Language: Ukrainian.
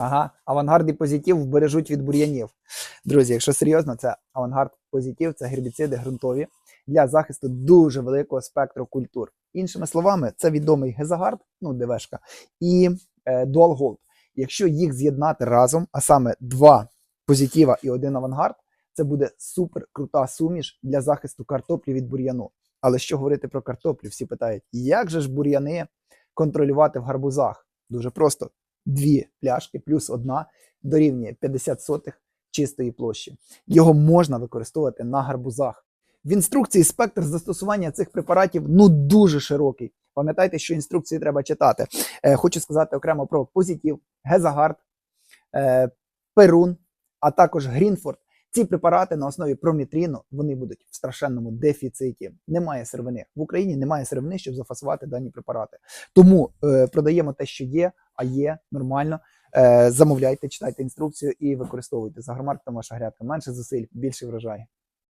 Ага, авангард і позитив вбережуть від бур'янів. Друзі, якщо серйозно, це авангард позитив, це гербіциди ґрунтові для захисту дуже великого спектру культур. Іншими словами, це відомий гезагард, ну ДВшка, і е, Dual. Якщо їх з'єднати разом, а саме два позитива і один авангард, це буде супер крута суміш для захисту картоплі від бур'яну. Але що говорити про картоплю? Всі питають, як же ж бур'яни контролювати в гарбузах? Дуже просто: дві пляшки плюс одна дорівнює 50 сотих чистої площі. Його можна використовувати на гарбузах. В інструкції спектр застосування цих препаратів ну дуже широкий. Пам'ятайте, що інструкції треба читати. Е, хочу сказати окремо про позитив, гезагард, е, перун, а також Грінфорд. Ці препарати на основі промітріну вони будуть в страшенному дефіциті. Немає сировини в Україні, немає сировини, щоб зафасувати дані препарати. Тому е, продаємо те, що є, а є нормально. Е, замовляйте, читайте інструкцію і використовуйте. За громарк ваша грядка. Менше зусиль, більше врожай.